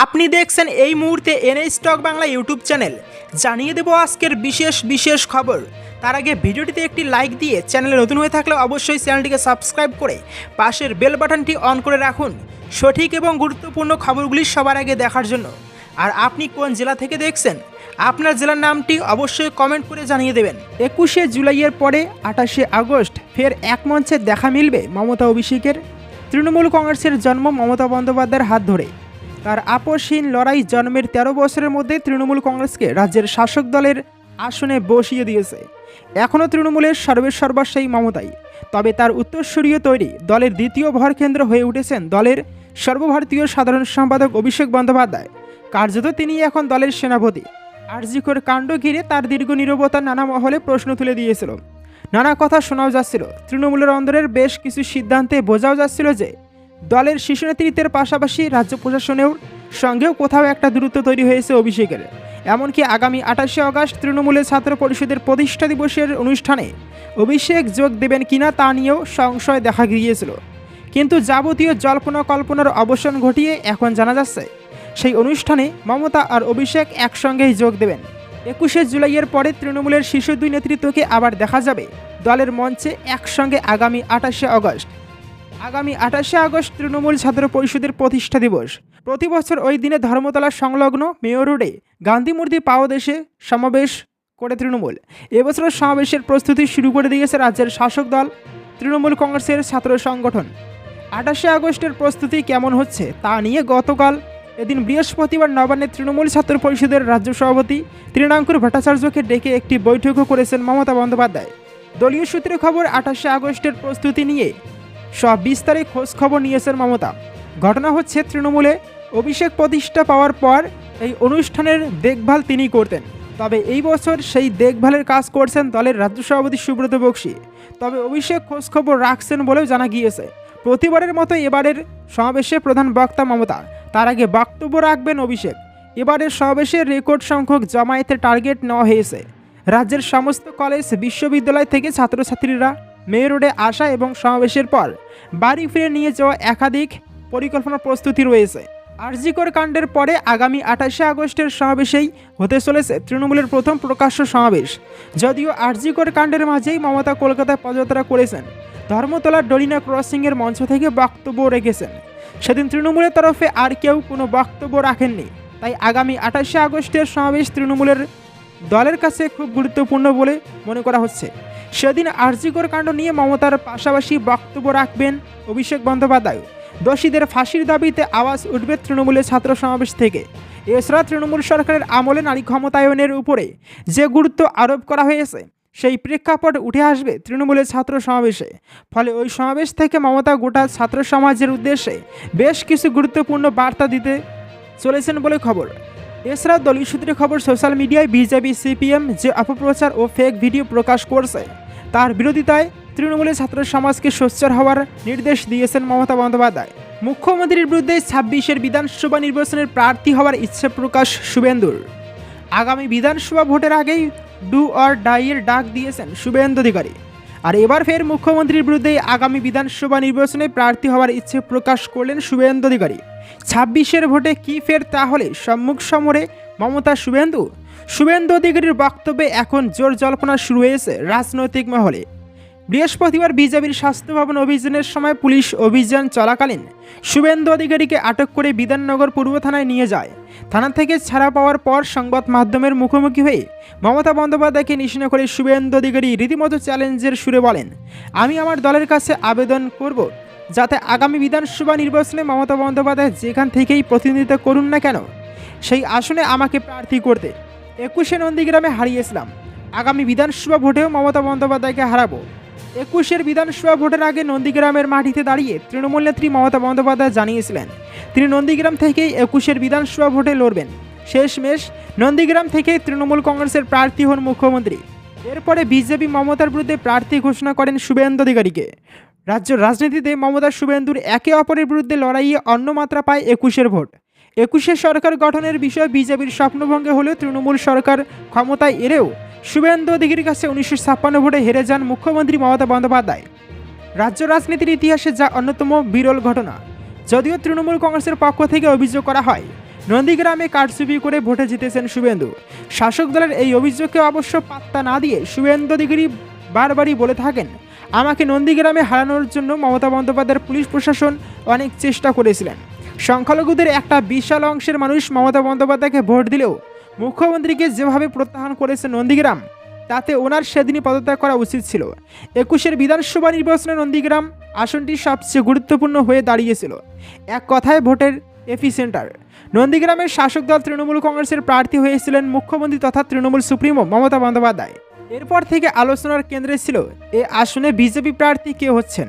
আপনি দেখছেন এই মুহূর্তে NA stock Bangla YouTube channel. জানিয়ে দেব আজকের বিশেষ বিশেষ খবর। তার আগে ভিডিওটিতে একটি লাইক দিয়ে চ্যানেলে নতুন হয়ে থাকলে অবশ্যই চ্যানেলটিকে সাবস্ক্রাইব করে পাশের বেল বাটনটি অন করে রাখুন। সঠিক এবং গুরুত্বপূর্ণ খবরগুলি সবার আগে দেখার জন্য। আর আপনি কোন জেলা থেকে দেখছেন? আপনার জেলার নামটি অবশ্যই কমেন্ট করে জানিয়ে দেবেন। একুশে জুলাইয়ের পরে আঠাশে আগস্ট ফের এক মঞ্চে দেখা মিলবে মমতা অভিষেকের। তৃণমূল কংগ্রেসের জন্ম মমতা বন্দ্যোপাধ্যায়ের হাত ধরে। তার আপসহীন লড়াই জন্মের তেরো বছরের মধ্যে তৃণমূল কংগ্রেসকে রাজ্যের শাসক দলের আসনে বসিয়ে দিয়েছে। এখনও তৃণমূলের সর্বেসর্বা মমতাই। তবে তার উত্তরসূরীয় তৈরি। দলের দ্বিতীয় ভরকেন্দ্র হয়ে উঠেছেন দলের সর্বভারতীয় সাধারণ সম্পাদক অভিষেক বন্দ্যোপাধ্যায়। কার্যত তিনি এখন দলের সেনাপতি। আরজিকর কাণ্ড ঘিরে তার দীর্ঘ নিরবতা নানা মহলে প্রশ্ন তুলে দিয়েছিল। নানা কথা শোনাও যাচ্ছিল। তৃণমূলের অন্দরের বেশ কিছু সিদ্ধান্তে বোঝাও যাচ্ছিল যে দলের শীর্ষ নেতৃত্বের পাশাপাশি রাজ্য প্রশাসনেও সঙ্গেও কোথাও একটা দূরত্ব তৈরি হয়েছে অভিষেকের। এমনকি আগামী আঠাশে আগস্ট তৃণমূলের ছাত্র পরিষদের প্রতিষ্ঠা দিবসের অনুষ্ঠানে অভিষেক যোগ দেবেন কিনা তা নিয়েও সংশয় দেখা গিয়েছিল। কিন্তু যাবতীয় জল্পনা কল্পনার অবসান ঘটিয়ে এখন জানা যাচ্ছে, সেই অনুষ্ঠানে মমতা আর অভিষেক একসঙ্গেই যোগ দেবেন। একুশে জুলাইয়ের পরে তৃণমূলের শীর্ষ দুই নেতৃত্বকে আবার দেখা যাবে। দলের মঞ্চে একসঙ্গে আগামী আঠাশে আগস্ট আগামী আঠাশে আগস্ট তৃণমূল ছাত্র পরিষদের প্রতিষ্ঠা দিবস। প্রতি বছর ওই দিনে ধর্মতলা সংলগ্ন মেয়র রোডে গান্ধী মূর্তি পাওদেশে সমাবেশ করে তৃণমূল। এবছর সমাবেশের প্রস্তুতি শুরু করে দিয়েছে রাজ্যের শাসক দল, তৃণমূল কংগ্রেসের ছাত্র সংগঠন। আঠাশে আগস্টের প্রস্তুতি কেমন হচ্ছে তা নিয়ে গতকাল এদিন বৃহস্পতিবার নবান্নে তৃণমূল ছাত্র পরিষদের রাজ্য সভাপতি তৃণাঙ্কুর ভট্টাচার্যকে ডেকে একটি বৈঠকও করেছেন মমতা বন্দ্যোপাধ্যায়। দলীয় সূত্রে খবর, আঠাশে আগস্টের প্রস্তুতি নিয়ে সব বিস্তারে খোঁজ খবর নিয়েছেন মমতা। ঘটনা হচ্ছে তৃণমূলে অভিষেক প্রতিষ্ঠা পাওয়ার পর এই অনুষ্ঠানের দেখভাল তিনি করতেন। তবে এই বছর সেই দেখভালের কাজ করছেন দলের রাজ্য সভাপতি সুব্রত বক্সি। তবে অভিষেক খোঁজখবর রাখছেন বলেও জানা গিয়েছে। প্রতিবারের মতো এবারের সমাবেশে প্রধান বক্তা মমতা। তার আগে বক্তব্য রাখবেন অভিষেক। এবারের সমাবেশে রেকর্ড সংখ্যক জমায়েতের টার্গেট নেওয়া হয়েছে। রাজ্যের সমস্ত কলেজ, বিশ্ববিদ্যালয় থেকে ছাত্রছাত্রীরা মে রোডে আসা এবং সমাবেশের পর বাড়ি ফিরে নিয়ে যাওয়া একাধিক পরিকল্পনা প্রস্তুতি রয়েছে। আরজিকর কাণ্ডের পরে আগামী আঠাশে আগস্টের সমাবেশেই হতে চলেছে তৃণমূলের প্রথম প্রকাশ্য সমাবেশ। যদিও আরজিকর কাণ্ডের মাঝেই মমতা কলকাতায় পদযাত্রা করেছেন। ধর্মতলার ডলিনা ক্রসিংয়ের মঞ্চ থেকে বক্তব্য রেখেছেন। সেদিন তৃণমূলের তরফে আর কেউ কোনো বক্তব্য রাখেননি। তাই আগামী আঠাশে আগস্টের সমাবেশ তৃণমূলের দলের কাছে খুব গুরুত্বপূর্ণ বলে মনে করা হচ্ছে। সেদিন আরজিকর কাণ্ড নিয়ে মমতার পাশাপাশি বক্তব্য রাখবেন অভিষেক বন্দ্যোপাধ্যায়। দোষীদের ফাঁসির দাবিতে আওয়াজ উঠবে তৃণমূলের ছাত্র সমাবেশ থেকে। এছাড়া তৃণমূল সরকারের আমলে নারী ক্ষমতায়নের উপরে যে গুরুত্ব আরোপ করা হয়েছে, সেই প্রেক্ষাপট উঠে আসবে তৃণমূলের ছাত্র সমাবেশে। ফলে ওই সমাবেশ থেকে মমতা গোটা ছাত্র সমাজের উদ্দেশ্যে বেশ কিছু গুরুত্বপূর্ণ বার্তা দিতে চলেছেন বলে খবর। এছাড়া দলীয় সূত্রে খবর, সোশ্যাল মিডিয়ায় বিজেপি সিপিএম যে অপপ্রচার ও ফেক ভিডিও প্রকাশ করছে, তার বিরোধিতায় তৃণমূলের ছাত্র সমাজকে সোচ্চার হওয়ার নির্দেশ দিয়েছেন মমতা বন্দ্যোপাধ্যায়। মুখ্যমন্ত্রীর বিরুদ্ধে ছাব্বিশের বিধানসভা নির্বাচনের প্রার্থী হওয়ার ইচ্ছে প্রকাশ শুভেন্দুর। আগামী বিধানসভা ভোটের আগেই ডু অর ডাইয়ের ডাক দিয়েছেন শুভেন্দু অধিকারী। আর এবার ফের মুখ্যমন্ত্রীর বিরুদ্ধে আগামী বিধানসভা নির্বাচনে প্রার্থী হওয়ার ইচ্ছে প্রকাশ করলেন শুভেন্দু অধিকারী। ছাব্বিশের ভোটে কি ফের তাহলে সম্মুখ সমরে মমতা শুভেন্দু? শুভেন্দু অধিকারীর বক্তব্যে এখন জোর জল্পনা শুরু হয়েছে রাজনৈতিক মহলে। বৃহস্পতিবার বিজেপির স্বাস্থ্য ভবন অভিযানের সময় পুলিশ অভিযান চলাকালীন শুভেন্দু অধিকারীকে আটক করে বিধাননগর পূর্ব থানায় নিয়ে যায়। থানা থেকে ছাড়া পাওয়ার পর সংবাদ মাধ্যমের মুখোমুখি হয়ে মমতা বন্দ্যোপাধ্যায়কে নিশানা করে শুভেন্দু অধিকারী রীতিমতো চ্যালেঞ্জের সুরে বলেন, আমি আমার দলের কাছে আবেদন করব, যাতে আগামী বিধানসভা নির্বাচনে মমতা বন্দ্যোপাধ্যায় যেখান থেকেই প্রতিনিধিত্ব করুন না কেন, সেই আসনে আমাকে প্রার্থী করতে। একুশে নন্দীগ্রামে হারিয়েছিলাম। আগামী বিধানসভা ভোটেও মমতা বন্দ্যোপাধ্যায়কে হারাবো। একুশের বিধানসভা ভোটের আগে নন্দীগ্রামের মাটিতে দাঁড়িয়ে তৃণমূল নেত্রী মমতা বন্দ্যোপাধ্যায় জানিয়েছিলেন, তিনি নন্দীগ্রাম থেকেই একুশের বিধানসভা ভোটে লড়বেন। শেষমেশ নন্দীগ্রাম থেকেই তৃণমূল কংগ্রেসের প্রার্থী হন মুখ্যমন্ত্রী। এরপরে বিজেপি মমতার বিরুদ্ধে প্রার্থী ঘোষণা করেন শুভেন্দু অধিকারীকে। রাজ্য রাজনীতিতে মমতা শুভেন্দুর একে অপরের বিরুদ্ধে লড়াইয়ে অন্য মাত্রা পায় একুশের ভোট। একুশের সরকার গঠনের বিষয়ে বিজেপির স্বপ্নভঙ্গে হলেও তৃণমূল সরকার ক্ষমতায় এলেও শুভেন্দু অধিকারীর কাছে উনিশশো ছাপ্পান্ন ভোটে হেরে যান মুখ্যমন্ত্রী মমতা বন্দ্যোপাধ্যায়। রাজ্য রাজনীতির ইতিহাসে যা অন্যতম বিরল ঘটনা, যদিও তৃণমূল কংগ্রেসের পক্ষ থেকে অভিযোগ করা হয়, নন্দীগ্রামে কারচুপি করে ভোটে জিতেছেন শুভেন্দু। শাসক দলের এই অভিযোগকে অবশ্য পাত্তা না দিয়ে শুভেন্দু অধিকারী বারবারই বলে থাকেন, আমাকে নন্দীগ্রামে হারানোর জন্য মমতা বন্দ্যোপাধ্যায়ের পুলিশ প্রশাসন অনেক চেষ্টা করেছিলেন। সংখ্যালঘুদের একটা বিশাল অংশের মানুষ মমতা বন্দ্যোপাধ্যায়কে ভোট দিলেও মুখ্যমন্ত্রীকে যেভাবে প্রত্যাহার করেছে নন্দীগ্রাম, তাতে ওনার সেদিনই পদত্যাগ করা উচিত ছিল। একুশের বিধানসভা নির্বাচনে নন্দীগ্রাম আসনটি সবচেয়ে গুরুত্বপূর্ণ হয়ে দাঁড়িয়েছিল। এক কথায় ভোটের এফি সেন্টার। নন্দীগ্রামের শাসক দল তৃণমূল কংগ্রেসের প্রার্থী হয়েছিলেন মুখ্যমন্ত্রী তথা তৃণমূল সুপ্রিমো মমতা বন্দ্যোপাধ্যায়। এরপর থেকে আলোচনার কেন্দ্রে ছিল এ আসনে বিজেপি প্রার্থী কে হচ্ছেন।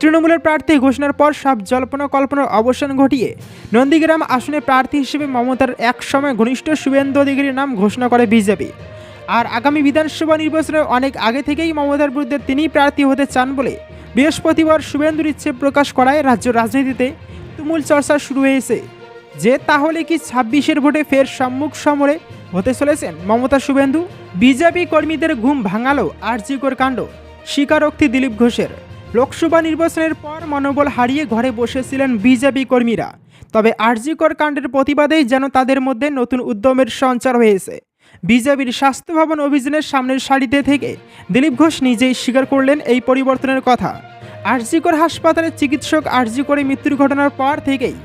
তৃণমূলের প্রার্থী ঘোষণার পর সব জল্পনা কল্পনার অবসান ঘটিয়ে নন্দীগ্রাম আসনে প্রার্থী হিসেবে মমতার এক সময় ঘনিষ্ঠ শুভেন্দু অধিকারীর নাম ঘোষণা করে বিজেপি। আর আগামী বিধানসভা নির্বাচনে অনেক আগে থেকেই মমতার বিরুদ্ধে তিনি প্রার্থী হতে চান বলে বৃহস্পতিবার শুভেন্দুর ইচ্ছে প্রকাশ করায় রাজ্য রাজনীতিতে তুমুল চর্চা শুরু হয়েছে। যে তাহলে কি ছাব্বিশের ভোটে ফের সম্মুখ সমরে হতে চলেছেন মমতা শুভেন্দু। বিজেপি কর্মীদের ঘুম ভাঙালো আরজিকর কাণ্ড। স্বীকারোক্তি দিলীপ ঘোষের। লোকসভা নির্বাচনের পর মনোবল হারিয়ে ঘরে বসেছিলেন বিজেপি কর্মীরা। তবে আরজিকর কাণ্ডের প্রতিবাদেই যেন তাদের মধ্যে নতুন উদ্যমের সঞ্চার হয়েছে। বিজেপির স্বাস্থ্য ভবন অভিযানের সামনের সারিতে থেকে দিলীপ ঘোষ নিজেই স্বীকার করলেন এই পরিবর্তনের কথা। আরজিকর হাসপাতালে চিকিৎসক আরজিকরে মৃত্যুর ঘটনার পর থেকেই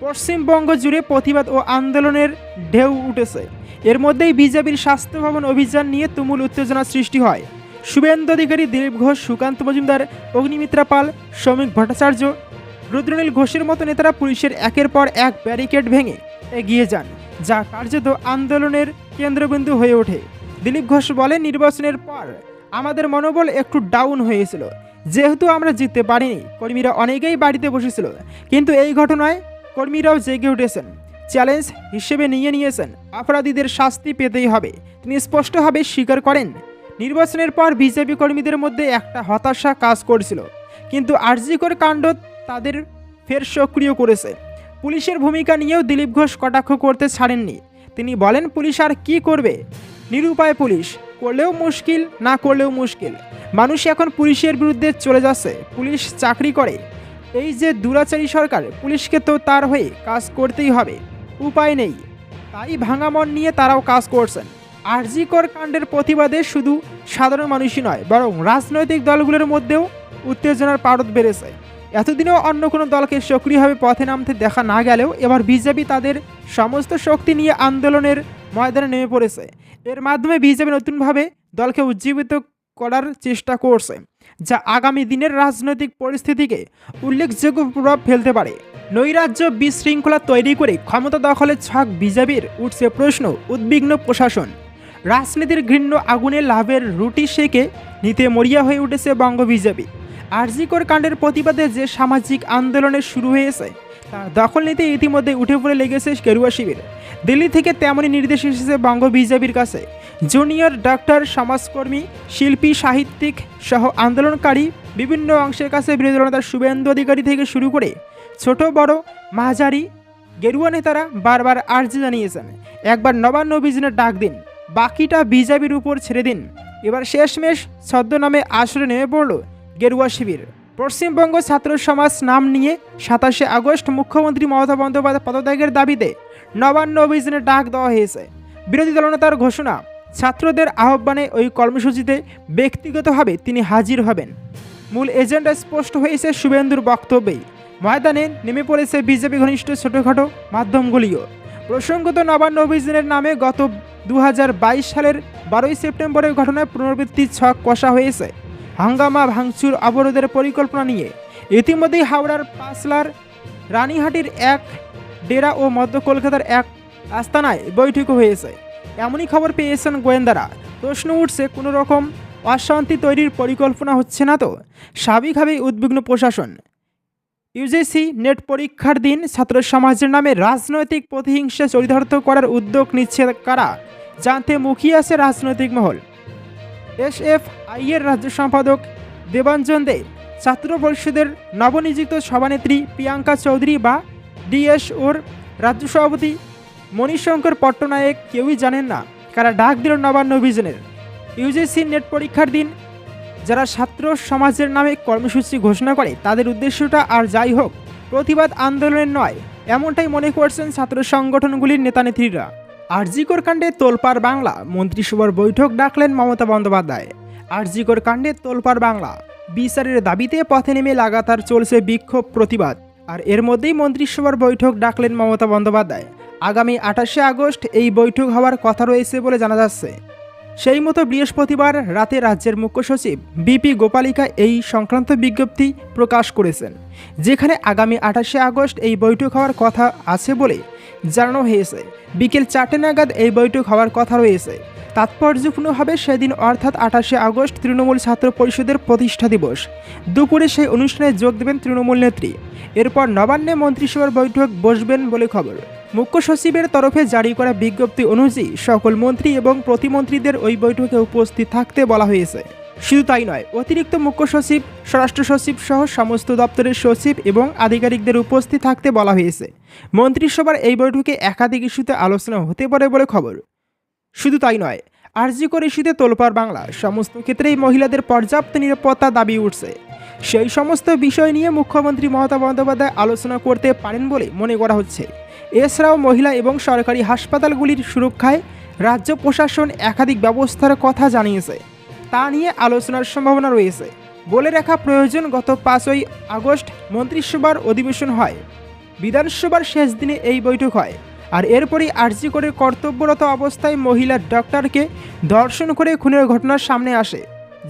পশ্চিমবঙ্গ জুড়ে প্রতিবাদ ও আন্দোলনের ঢেউ উঠেছে। এর মধ্যেই বিজেপির স্বাস্থ্য ভবন অভিযান নিয়ে তুমুল উত্তেজনা সৃষ্টি হয়। শুভেন্দু অধিকারী দিলীপ ঘোষ, সুকান্ত মজুমদার, অগ্নিমিত্রা পাল, শ্রমিক ভট্টাচার্য, রুদ্রনীল ঘোষের মতো নেতারা পুলিশের একের পর এক ব্যারিকেড ভেঙে এগিয়ে যান, যা কার্যত আন্দোলনের কেন্দ্রবিন্দু হয়ে ওঠে। দিলীপ ঘোষ বলেন, নির্বাচনের পর আমাদের মনোবল একটু ডাউন হয়েছিল। যেহেতু আমরা জিততে পারিনি, কর্মীরা অনেকেই বাড়িতে বসেছিল, কিন্তু এই ঘটনায় কর্মীরাও জেগে উঠেছেন। চ্যালেঞ্জ হিসেবে নিয়ে নিয়েছেন। অপরাধীদের শাস্তি পেতেই হবে। তিনি স্পষ্টভাবে স্বীকার করেন, নির্বাচনের পর বিজেপি কর্মীদের মধ্যে একটা হতাশা কাজ করছিল। কিন্তু আরজিকর কাণ্ড তাদের ফের সক্রিয় করেছে। পুলিশের ভূমিকা নিয়েও দিলীপ ঘোষ কটাক্ষ করতে ছাড়েননি। তিনি বলেন, পুলিশ আর কি করবে? নিরুপায় পুলিশ। করলেও মুশকিল, না করলেও মুশকিল। মানুষ এখন পুলিশের বিরুদ্ধে চলে যাচ্ছে। পুলিশ চাকরি করে। এই যে দুরাচারী সরকার, পুলিশকে তো তার হয়ে কাজ করতেই হবে। উপায় নেই। তাই ভাঙা মন নিয়ে তারাও কাজ করছেন। আরজিকর কাণ্ডের প্রতিবাদে শুধু সাধারণ মানুষই নয়, বরং রাজনৈতিক দলগুলোর মধ্যেও উত্তেজনার পারদ বেড়েছে। এতদিনেও অন্য কোনো দলকে সক্রিয়ভাবে পথে নামতে দেখা না গেলেও এবার বিজেপি তাদের সমস্ত শক্তি নিয়ে আন্দোলনের ময়দানে নেমে পড়েছে। এর মাধ্যমে বিজেপি নতুনভাবে দলকে উজ্জীবিত করার চেষ্টা করছে, যা আগামী দিনের রাজনৈতিক পরিস্থিতিকে উল্লেখযোগ্য প্রভাব ফেলতে পারে। নৈরাজ্য বিশৃঙ্খলা তৈরি করে ক্ষমতা দখলের ছক বিজেপির উঠছে প্রশ্ন উদ্বিগ্ন প্রশাসন। রাজনীতির ঘৃণ্য আগুনে লাভের রুটি সেকে নিতে মরিয়া হয়ে উঠেছে বঙ্গ বিজেপি। আরজিকর কাণ্ডের প্রতিবাদে যে সামাজিক আন্দোলনের শুরু হয়েছে, তা দখল নিতে ইতিমধ্যে উঠে পড়ে লেগেছে গেরুয়া শিবির। দিল্লি থেকে তেমনই নির্দেশ এসেছে বঙ্গ বিজেপির কাছে। জুনিয়র ডাক্তার, সমাজকর্মী, শিল্পী, সাহিত্যিক সহ আন্দোলনকারী বিভিন্ন অংশের কাছে বিরোধী দলনেতা শুভেন্দু অধিকারী থেকে শুরু করে ছোট, বড়, মাঝারি, গেরুয়া নেতারা বারবার আর্জি জানিয়েছেন। একবার নবান্ন অভিযানের ডাক দিন, বাকিটা বিজেপির উপর ছেড়ে দিন। এবার শেষমেশ ছদ্মনামে আসরে নেমে পড়ল গেরুয়া শিবির। পশ্চিমবঙ্গ ছাত্র সমাজ নাম নিয়ে সাতাশে আগস্ট মুখ্যমন্ত্রী মমতা বন্দ্যোপাধ্যায় পদত্যাগের দাবিতে নবান্ন অভিযানের ডাক দেওয়া হয়েছে। বিরোধী দলনেতার ঘোষণা, ছাত্রদের আহ্বানে ওই কর্মসূচিতে ব্যক্তিগতভাবে তিনি হাজির হবেন। মূল এজেন্ডা স্পষ্ট হয়েছে শুভেন্দুর বক্তব্যেই। ময়দানে নেমে পড়েছে বিজেপি ঘনিষ্ঠ ছোটোখাটো মাধ্যমগুলিও। প্রসঙ্গত নবান্ন অভিযানের নামে গত দু হাজার বাইশ সালের বারোই সেপ্টেম্বরের ঘটনায় পুনরাবৃত্তি ছক কষা হয়েছে। হাঙ্গামা, ভাঙচুর, অবরোধের পরিকল্পনা নিয়ে। ইতিমধ্যেই হাওড়ার পাঁচলার, রানীহাটির এক, ডেরা ও মধ্য কলকাতার এক আস্তানায় বৈঠক হয়েছে। এমনই খবর পেয়েছেন গোয়েন্দারা। প্রশ্ন উঠছে কোনো রকম অশান্তি তৈরির পরিকল্পনা হচ্ছে না তো? স্বাভাবিকভাবেই উদ্বিগ্ন প্রশাসন। ইউজিসি নেট পরীক্ষার দিন ছাত্র সমাজের নামে রাজনৈতিক প্রতিহিংসা চরিতার্থ করার উদ্যোগ নিচ্ছে কারা? জানতে মুখিয়ে আছে রাজনৈতিক মহল। এস এফ আইয়ের রাজ্য সম্পাদক দেবাঞ্জন দে, ছাত্র পরিষদের নবনিযুক্ত সভানেত্রী প্রিয়াঙ্কা চৌধুরী বা ডিএসওর রাজ্য সভাপতি মণিশঙ্কর পট্টনায়ক কেউই জানেন না। কারা ডাক দিল নবান্ন অভিযানের? ইউজিসি নেট পরীক্ষার দিন যারা ছাত্র সমাজের নামে কর্মসূচি ঘোষণা করে, তাদের উদ্দেশ্যটা আর যাই হোক, প্রতিবাদ আন্দোলনের নয়, এমনটাই মনে করছেন ছাত্র সংগঠনগুলির নেতানেত্রীরা। আরজিকর কাণ্ডে তোলপাড় বাংলা মন্ত্রিসভার বৈঠক ডাকলেন মমতা বন্দ্যোপাধ্যায়। আরজিকর কাণ্ডে তোলপাড় বাংলা, বিচারের দাবিতে পথে নেমে লাগাতার চলছে বিক্ষোভ প্রতিবাদ, আর এর মধ্যেই মন্ত্রিসভার বৈঠক ডাকলেন মমতা বন্দ্যোপাধ্যায়। আগামী আঠাশে আগস্ট এই বৈঠক হওয়ার কথা রয়েছে বলে জানা যাচ্ছে। সেই মতো বৃহস্পতিবার রাতে রাজ্যের মুখ্য সচিব বিপি গোপালিকা এই সংক্রান্ত বিজ্ঞপ্তি প্রকাশ করেছেন, যেখানে আগামী আঠাশে আগস্ট এই বৈঠক হওয়ার কথা আছে বলে জানানো হয়েছে। বিকেল চারটে নাগাদ এই বৈঠক হওয়ার কথা রয়েছে। তাৎপর্যপূর্ণ হবে সেদিন অর্থাৎ আঠাশে আগস্ট তৃণমূল ছাত্র পরিষদের প্রতিষ্ঠা দিবস। দুপুরে সেই অনুষ্ঠানে যোগ দেবেন তৃণমূল নেত্রী। এরপর নবান্নে মন্ত্রিসভার বৈঠক বসবেন বলে খবর। মুখ্য সচিবের তরফে জারি করা বিজ্ঞপ্তি অনুযায়ী সকল মন্ত্রী এবং প্রতিমন্ত্রীদের ওই বৈঠকে উপস্থিত থাকতে বলা হয়েছে। শুধু তাই নয়, অতিরিক্ত মুখ্য সচিব, স্বরাষ্ট্র সচিব সহ সমস্ত দপ্তরের সচিব এবং আধিকারিকদের উপস্থিত থাকতে বলা হয়েছে। মন্ত্রিসভার এই বৈঠকে একাধিক ইস্যুতে আলোচনা হতে পারে বলে খবর। শুধু তাই নয় আরজি করে ইস্যুতে তোলপাড় বাংলা সমস্ত ক্ষেত্রেই মহিলাদের পর্যাপ্ত নিরাপত্তা দাবি উঠছে। সেই সমস্ত বিষয় নিয়ে মুখ্যমন্ত্রী মমতা বন্দ্যোপাধ্যায় আলোচনা করতে পারেন বলে মনে করা হচ্ছে। এছাড়াও মহিলা এবং সরকারি হাসপাতালগুলির সুরক্ষায় রাজ্য প্রশাসন একাধিক ব্যবস্থার কথা জানিয়েছে। তা নিয়ে আলোচনার সম্ভাবনা রয়েছে। বলে রাখা প্রয়োজন, গত পাঁচই আগস্ট মন্ত্রিসভার অধিবেশন হয়। বিধানসভার শেষ দিনে এই বৈঠক হয়। আর এরপরই আরজি করে কর্তব্যরত অবস্থায় মহিলা ডক্টরকে ধর্ষণ করে খুনের ঘটনার সামনে আসে,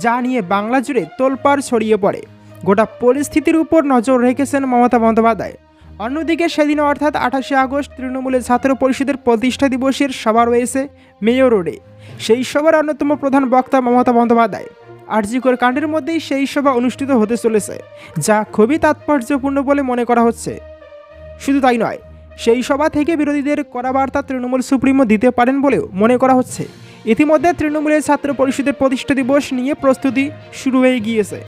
যা নিয়ে বাংলা জুড়ে তোলপাড় ছড়িয়ে পড়ে। গোটা পরিস্থিতির উপর নজর রেখেছেন মমতা বন্দ্যোপাধ্যায়। অন্যদিকে সেদিন অর্থাৎ আঠাশে আগস্ট তৃণমূলের ছাত্র পরিষদের প্রতিষ্ঠা দিবসের সভা রয়েছে মেয়র রোডে। সেই সভার অন্যতম প্রধান বক্তা মমতা বন্দ্যোপাধ্যায়। আরজিকর কাণ্ডের মধ্যেই সেই সভা অনুষ্ঠিত হতে চলেছে, যা খুবই তাৎপর্যপূর্ণ বলে মনে করা হচ্ছে। শুধু তাই নয়, সেই সভা থেকে বিরোধীদের করা বার্তা তৃণমূল সুপ্রিমো দিতে পারেন বলেও মনে করা হচ্ছে। ইতিমধ্যে তৃণমূলের ছাত্র পরিষদের প্রতিষ্ঠা দিবস নিয়ে প্রস্তুতি শুরু হয়ে গিয়েছে।